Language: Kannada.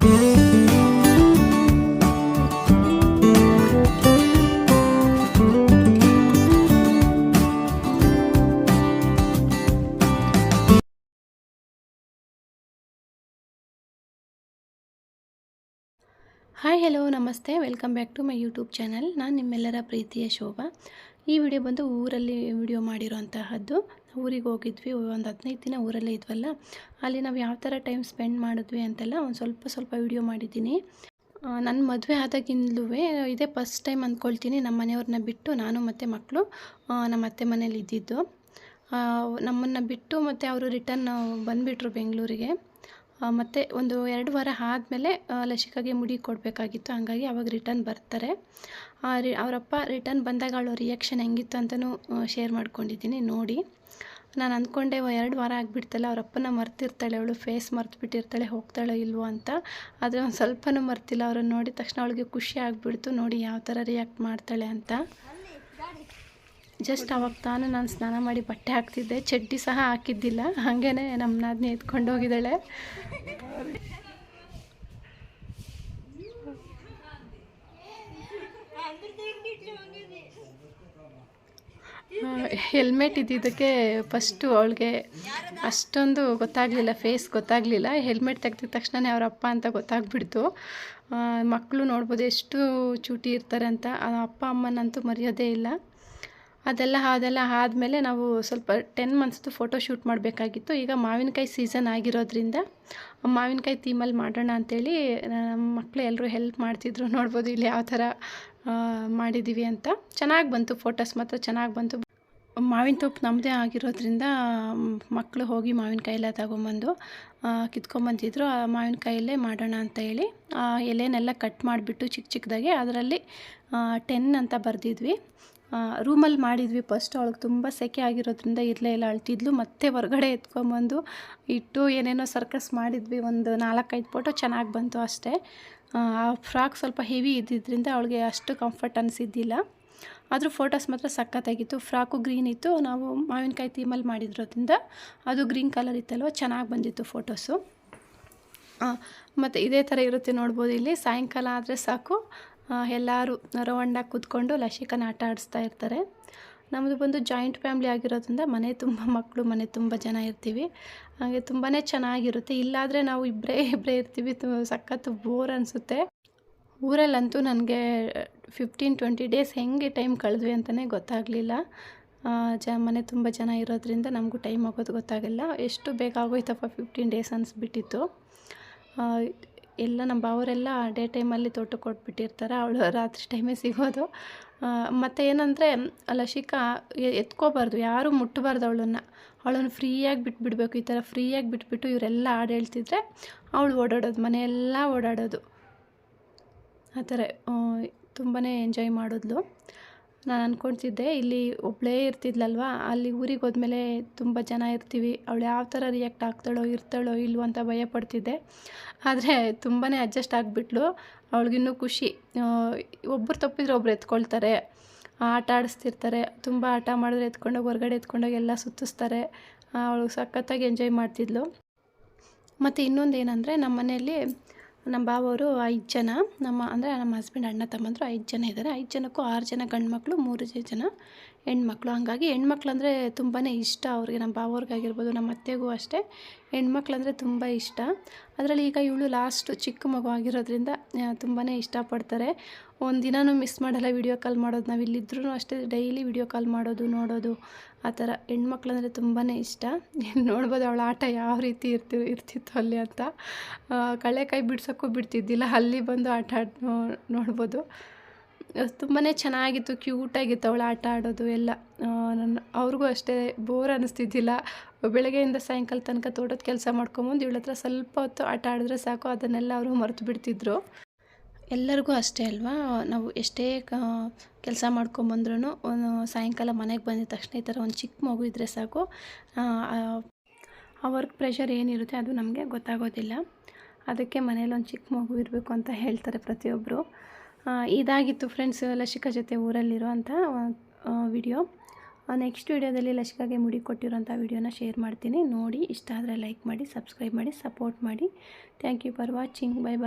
ಹಾಯ್ ಹಲೋ ನಮಸ್ತೆ welcome back to my YouTube channel ನಾನು ನಿಮ್ಮೆಲ್ಲರ ಪ್ರೀತಿಯ ಶೋಭಾ. ಈ ವಿಡಿಯೋ ಬಂದು ಊರಲ್ಲಿ ವಿಡಿಯೋ ಮಾಡಿರೋಂತಹದ್ದು ಊರಿಗೆ ಹೋಗಿದ್ವಿ, ಒಂದು ಹದಿನೈದು ದಿನ ಊರಲ್ಲೇ ಇದ್ವಲ್ಲ. ಅಲ್ಲಿ ನಾವು ಯಾವ ಥರ ಟೈಮ್ ಸ್ಪೆಂಡ್ ಮಾಡಿದ್ವಿ ಅಂತೆಲ್ಲ ಒಂದು ಸ್ವಲ್ಪ ಸ್ವಲ್ಪ ವಿಡಿಯೋ ಮಾಡಿದ್ದೀನಿ. ನನ್ನ ಮದುವೆ ಆದಾಗಿಂದಲೂ ಇದೇ ಫಸ್ಟ್ ಟೈಮ್ ಅಂದ್ಕೊಳ್ತೀನಿ ನಮ್ಮ ಮನೆಯವ್ರನ್ನ ಬಿಟ್ಟು ನಾನು ಮತ್ತು ಮಕ್ಕಳು ನಮ್ಮ ಅತ್ತೆ ಮನೇಲಿ ಇದ್ದಿದ್ದು. ನಮ್ಮನ್ನು ಬಿಟ್ಟು ಮತ್ತು ಅವರು ರಿಟರ್ನ್ ಬಂದುಬಿಟ್ರು ಬೆಂಗಳೂರಿಗೆ. ಮತ್ತು ಒಂದು ಎರಡು ವಾರ ಆದಮೇಲೆ ಲಸಿಕಾಗೆ ಮುಡಿ ಕೊಡಬೇಕಾಗಿತ್ತು. ಹಾಗಾಗಿ ಅವಾಗ ರಿಟರ್ನ್ ಬರ್ತಾರೆ. ಅವರಪ್ಪ ರಿಟರ್ನ್ ಬಂದಾಗ ಅವಳು ರಿಯಾಕ್ಷನ್ ಹೆಂಗಿತ್ತು ಅಂತಲೂ ಶೇರ್ ಮಾಡ್ಕೊಂಡಿದ್ದೀನಿ, ನೋಡಿ. ನಾನು ಅಂದ್ಕೊಂಡೆ ಎರಡು ವಾರ ಆಗಿಬಿಡ್ತಲ್ಲ, ಅವರಪ್ಪನ ಮರ್ತಿರ್ತಾಳೆ, ಅವಳು ಫೇಸ್ ಮರ್ತು ಬಿಟ್ಟಿರ್ತಾಳೆ ಹೋಗ್ತಾಳೋ ಇಲ್ವೋ ಅಂತ. ಆದರೆ ಒಂದು ಸ್ವಲ್ಪನೂ ಮರ್ತಿಲ್ಲ, ಅವ್ರನ್ನ ನೋಡಿದ ತಕ್ಷಣ ಅವಳಿಗೆ ಖುಷಿ ಆಗಿಬಿಡ್ತು, ನೋಡಿ ಯಾವ ಥರ ರಿಯಾಕ್ಟ್ ಮಾಡ್ತಾಳೆ ಅಂತ. ಜಸ್ಟ್ ಅವಾಗ ತಾನು ನಾನು ಸ್ನಾನ ಮಾಡಿ ಬಟ್ಟೆ ಹಾಕ್ತಿದ್ದೆ, ಚಡ್ಡಿ ಸಹ ಹಾಕಿದ್ದಿಲ್ಲ ಹಾಗೇ ನಮ್ಮ ಅದನ್ನ ಎತ್ಕೊಂಡು ಹೋಗಿದ್ದಾಳೆ. ಹೆಲ್ಮೆಟ್ ಇದ್ದಿದ್ದಕ್ಕೆ ಫಸ್ಟು ಅವಳಿಗೆ ಅಷ್ಟೊಂದು ಗೊತ್ತಾಗಲಿಲ್ಲ ಫೇಸ್ ಗೊತ್ತಾಗಲಿಲ್ಲ. ಹೆಲ್ಮೆಟ್ ತೆಗ್ದಿದ ತಕ್ಷಣವೇ ಅವ್ರ ಅಪ್ಪ ಅಂತ ಗೊತ್ತಾಗ್ಬಿಡ್ತು. ಮಕ್ಕಳು ನೋಡ್ಬೋದು ಎಷ್ಟು ಚೂಟಿ ಇರ್ತಾರೆ ಅಂತ. ಅಪ್ಪ ಅಮ್ಮನಂತೂ ಮರೆಯೋದೇ ಇಲ್ಲ. ಅದೆಲ್ಲ ಅದೆಲ್ಲ ಆದಮೇಲೆ ನಾವು ಸ್ವಲ್ಪ ಟೆನ್ ಮಂತ್ಸ್ದು ಫೋಟೋ ಶೂಟ್ ಮಾಡಬೇಕಾಗಿತ್ತು. ಈಗ ಮಾವಿನಕಾಯಿ ಸೀಸನ್ ಆಗಿರೋದ್ರಿಂದ ಮಾವಿನಕಾಯಿ ಥೀಮಲ್ಲಿ ಮಾಡೋಣ ಅಂಥೇಳಿ ನಮ್ಮ ಮಕ್ಕಳು ಎಲ್ಲರೂ ಹೆಲ್ಪ್ ಮಾಡ್ತಿದ್ರು. ನೋಡ್ಬೋದು ಇಲ್ಲಿ ಯಾವ ಥರ ಮಾಡಿದ್ದೀವಿ ಅಂತ. ಚೆನ್ನಾಗಿ ಬಂತು ಫೋಟೋಸ್ ಮಾತ್ರ, ಚೆನ್ನಾಗಿ ಬಂತು. ಮಾವಿನ ತೋಪು ನಮ್ಮದೇ ಆಗಿರೋದ್ರಿಂದ ಮಕ್ಕಳು ಹೋಗಿ ಮಾವಿನಕಾಯೆಲ್ಲ ತಗೊಂಬಂದು ಕಿತ್ಕೊಂಬಂದಿದ್ರು. ಆ, ಮಾವಿನಕಾಯಲ್ಲೇ ಮಾಡೋಣ ಅಂತ ಹೇಳಿ ಎಲೆನೆಲ್ಲ ಕಟ್ ಮಾಡಿಬಿಟ್ಟು ಚಿಕ್ಕ ಚಿಕ್ಕದಾಗೆ ಅದರಲ್ಲಿ ಟೆನ್ ಅಂತ ಬರೆದಿದ್ವಿ. ರೂಮಲ್ಲಿ ಮಾಡಿದ್ವಿ. ಫಸ್ಟ್ ಅವಳಿಗೆ ತುಂಬ ಸೆಕೆ ಆಗಿರೋದ್ರಿಂದ ಇರಲೇ ಇಲ್ಲ. ಅಳ್ತಿದ್ಲು. ಮತ್ತೆ ಹೊರಗಡೆ ಎತ್ಕೊಂಬಂದು ಇಟ್ಟು ಏನೇನೋ ಸರ್ಕಸ್ ಮಾಡಿದ್ವಿ. ಒಂದು ನಾಲ್ಕೈದು ಫೋಟೋ ಚೆನ್ನಾಗಿ ಬಂತು ಅಷ್ಟೇ. ಆ ಫ್ರಾಕ್ ಸ್ವಲ್ಪ ಹೆವಿ ಇದ್ದಿದ್ದರಿಂದ ಅವಳಿಗೆ ಅಷ್ಟು ಕಂಫರ್ಟ್ ಅನಿಸಿದ್ದಿಲ್ಲ. ಆದರೂ ಫೋಟೋಸ್ ಮಾತ್ರ ಸಖತ್ತಾಗಿತ್ತು. ಫ್ರಾಕು ಗ್ರೀನ್ ಇತ್ತು. ನಾವು ಮಾವಿನಕಾಯಿ ಥೀಮಲ್ಲಿ ಮಾಡಿದ್ರೋದ್ರಿಂದ ಅದು ಗ್ರೀನ್ ಕಲರ್ ಇತ್ತಲ್ವ? ಚೆನ್ನಾಗಿ ಬಂದಿತ್ತು ಫೋಟೋಸು ಮತ್ತು ಇದೇ ಥರ ಇರುತ್ತೆ ನೋಡ್ಬೋದು ಇಲ್ಲಿ. ಸಾಯಂಕಾಲ ಆದರೆ ಸಾಕು. ಎಲ್ಲರೂ ರೌಂಡಾಗಿ ಕೂತ್ಕೊಂಡು ಲಸಿಕನ ಆಟ ಆಡಿಸ್ತಾ ಇರ್ತಾರೆ. ನಮ್ಮದು ಬಂದು ಜಾಯಿಂಟ್ ಫ್ಯಾಮ್ಲಿ ಆಗಿರೋದ್ರಿಂದ ಮನೆ ತುಂಬ ಮಕ್ಕಳು ಮನೆ ತುಂಬ ಜನ ಇರ್ತೀವಿ. ಹಾಗೆ ತುಂಬಾ ಚೆನ್ನಾಗಿರುತ್ತೆ. ಇಲ್ಲಾದರೆ ನಾವು ಇಬ್ಬರೇ ಇಬ್ಬರೇ ಇರ್ತೀವಿ. ಸಖತ್ತು ಬೋರ್ ಅನಿಸುತ್ತೆ. ಊರಲ್ಲಂತೂ ನನಗೆ ಫಿಫ್ಟೀನ್ ಟ್ವೆಂಟಿ ಡೇಸ್ ಹೆಂಗೆ ಟೈಮ್ ಕಳೆದ್ವಿ ಅಂತಲೇ ಗೊತ್ತಾಗಲಿಲ್ಲ. ಜ, ಮನೆ ತುಂಬ ಜನ ಇರೋದ್ರಿಂದ ನಮಗೂ ಟೈಮ್ ಆಗೋದು ಗೊತ್ತಾಗಿಲ್ಲ. ಎಷ್ಟು ಬೇಗ ಆಗೋಯ್ತಪ್ಪ ಫಿಫ್ಟೀನ್ ಡೇಸ್ ಅನಿಸ್ಬಿಟ್ಟಿತ್ತು. ಎಲ್ಲ ನಮ್ಮ ಭಾವರೆಲ್ಲ ಡೇ ಟೈಮಲ್ಲಿ ತೋಟಕ್ಕೆ ಕೊಟ್ಬಿಟ್ಟಿರ್ತಾರೆ. ಅವಳು ರಾತ್ರಿ ಟೈಮೇ ಸಿಗೋದು. ಮತ್ತು ಏನಂದರೆ, ಲಶಿಕಾ ಎತ್ಕೋಬಾರ್ದು. ಯಾರೂ ಮುಟ್ಟಬಾರ್ದು ಅವಳನ್ನು. ಅವಳನ್ನು ಫ್ರೀಯಾಗಿ ಬಿಟ್ಬಿಡ್ಬೇಕು. ಈ ಥರ ಫ್ರೀಯಾಗಿ ಬಿಟ್ಬಿಟ್ಟು ಇವರೆಲ್ಲ ಹಾಡು ಹೇಳ್ತಿದ್ರೆ ಅವಳು ಓಡಾಡೋದು. ಮನೆಯೆಲ್ಲ ಓಡಾಡೋದು. ಆ ಥರ ತುಂಬಾ ಎಂಜಾಯ್ ಮಾಡಿದ್ಲು. ನಾನು ಅಂದ್ಕೊಳ್ತಿದ್ದೆ ಇಲ್ಲಿ ಒಬ್ಬಳೇ ಇರ್ತಿದ್ಲಲ್ವ, ಅಲ್ಲಿ ಊರಿಗೆ ಹೋದ್ಮೇಲೆ ತುಂಬ ಜನ ಇರ್ತೀವಿ, ಅವಳು ಯಾವ ಥರ ರಿಯಾಕ್ಟ್ ಆಗ್ತಾಳೋ, ಇರ್ತಾಳೋ ಇಲ್ವೋ ಅಂತ ಭಯ ಪಡ್ತಿದ್ದೆ. ಆದರೆ ತುಂಬಾ ಅಡ್ಜಸ್ಟ್ ಆಗಿಬಿಟ್ಲು, ಅವಳಿಗಿನ್ನೂ ಖುಷಿ. ಒಬ್ಬರು ತಪ್ಪಿದ್ರೆ ಒಬ್ರು ಎತ್ಕೊಳ್ತಾರೆ, ಆಟ ಆಡಿಸ್ತಿರ್ತಾರೆ, ತುಂಬ ಆಟ ಮಾಡಿದ್ರೆ ಎತ್ಕೊಂಡೋಗಿ, ಹೊರಗಡೆ ಎತ್ಕೊಂಡೋಗಿ ಎಲ್ಲ ಸುತ್ತಿಸ್ತಾರೆ ಅವಳು ಸಖತ್ತಾಗಿ ಎಂಜಾಯ್ ಮಾಡ್ತಿದ್ಲು. ಮತ್ತು ಇನ್ನೊಂದು ಏನಂದರೆ ನಮ್ಮ ಮನೆಯಲ್ಲಿ ನಮ್ಮ ಬಾವವರು ಐದು ಜನ, ನಮ್ಮ ಅಂದರೆ ನಮ್ಮ ಹಸ್ಬೆಂಡ್ ಅಣ್ಣ, ತಮ್ಮಂದರು ಐದು ಜನ ಇದ್ದಾರೆ. ಐದು ಜನಕ್ಕೂ ಆರು ಜನ ಗಂಡು ಮಕ್ಕಳು ಮೂರು ಜನ ಹೆಣ್ಮಕ್ಳು. ಹಾಗಾಗಿ ಹೆಣ್ಮಕ್ಳು ಅಂದರೆ ತುಂಬಾ ಇಷ್ಟ ಅವ್ರಿಗೆ. ನಮ್ಮ ಬಾವವ್ರಿಗಾಗಿರ್ಬೋದು ನಮ್ಮ ಅತ್ತೆಗೂ ಅಷ್ಟೇ. ಹೆಣ್ಮಕ್ಳು ಅಂದರೆ ತುಂಬ ಇಷ್ಟ. ಅದರಲ್ಲಿ ಈಗ ಇವಳು ಲಾಸ್ಟು ಚಿಕ್ಕ ಮಗು ಆಗಿರೋದ್ರಿಂದ ತುಂಬಾ ಇಷ್ಟಪಡ್ತಾರೆ. ಒಂದು ದಿನವೂ ಮಿಸ್ ಮಾಡಲ್ಲ ವಿಡಿಯೋ ಕಾಲ್ ಮಾಡೋದು. ನಾವು ಇಲ್ಲಿದ್ರೂ ಅಷ್ಟೇ ಡೈಲಿ ವಿಡಿಯೋ ಕಾಲ್ ಮಾಡೋದು, ನೋಡೋದು. ಆ ಥರ ಹೆಣ್ಮಕ್ಳು ಅಂದರೆ ತುಂಬಾ ಇಷ್ಟ ನೋಡ್ಬೋದು ಅವಳ ಆಟ ಯಾವ ರೀತಿ ಇರ್ತಿ, ಇರ್ತಿತ್ತು ಅಲ್ಲಿ ಅಂತ. ಕಳ್ಳೆಕಾಯಿ ಬಿಡ್ಸೋಕ್ಕೂ ಬಿಡ್ತಿದ್ದಿಲ್ಲ. ಅಲ್ಲಿ ಬಂದು ಆಟ ಆಡ್ ನೋಡ್ಬೋದು. ತುಂಬಾ ಚೆನ್ನಾಗಿತ್ತು ಕ್ಯೂಟಾಗಿತ್ತು ಅವಳು ಆಟ ಆಡೋದು ಎಲ್ಲ. ನನ್ನ ಅವ್ರಿಗೂ ಅಷ್ಟೇ ಬೋರ್ ಅನ್ನಿಸ್ತಿದ್ದಿಲ್ಲ ಬೆಳಗ್ಗೆಯಿಂದ ಸಾಯಂಕಾಲ ತನಕ ತೋಟದ ಕೆಲಸ ಮಾಡ್ಕೊಂಬಂದು ಇವಳ ಹತ್ರ ಸ್ವಲ್ಪ ಹೊತ್ತು ಆಟ ಆಡಿದ್ರೆ ಸಾಕು, ಅದನ್ನೆಲ್ಲ ಅವರು ಮರೆತು ಬಿಡ್ತಿದ್ರು ಎಲ್ಲರಿಗೂ ಅಷ್ಟೇ ಅಲ್ವಾ? ನಾವು ಎಷ್ಟೇ ಕೆಲಸ ಮಾಡ್ಕೊಂಬಂದ್ರೂ ಸಾಯಂಕಾಲ ಮನೆಗೆ ಬಂದಿದ ತಕ್ಷಣ ಈ ಥರ ಒಂದು ಚಿಕ್ಕ ಮಗು ಇದ್ದರೆ ಸಾಕು. ಆ ವರ್ಕ್ ಪ್ರೆಷರ್ ಏನಿರುತ್ತೆ ಅದು ನಮಗೆ ಗೊತ್ತಾಗೋದಿಲ್ಲ. ಅದಕ್ಕೆ ಮನೇಲಿ ಒಂದು ಚಿಕ್ಕ ಮಗು ಇರಬೇಕು ಅಂತ ಹೇಳ್ತಾರೆ ಪ್ರತಿಯೊಬ್ಬರು ಇದಾಗಿತ್ತು ಫ್ರೆಂಡ್ಸ್ ಲಸಿಕಾ ಜೊತೆ ಊರಲ್ಲಿರೋ ಅಂಥ ವಿಡಿಯೋ ನೆಕ್ಸ್ಟ್ ವಿಡಿಯೋದಲ್ಲಿ ಲಸಿಕಾಗೆ ಮುಡಿ ಕೊಟ್ಟಿರೋಂಥ ವಿಡಿಯೋನ ಶೇರ್ ಮಾಡ್ತೀನಿ. ನೋಡಿ, ಇಷ್ಟ ಆದರೆ ಲೈಕ್ ಮಾಡಿ ಸಬ್ಸ್ಕ್ರೈಬ್ ಮಾಡಿ ಸಪೋರ್ಟ್ ಮಾಡಿ. Thank you for watching bye bye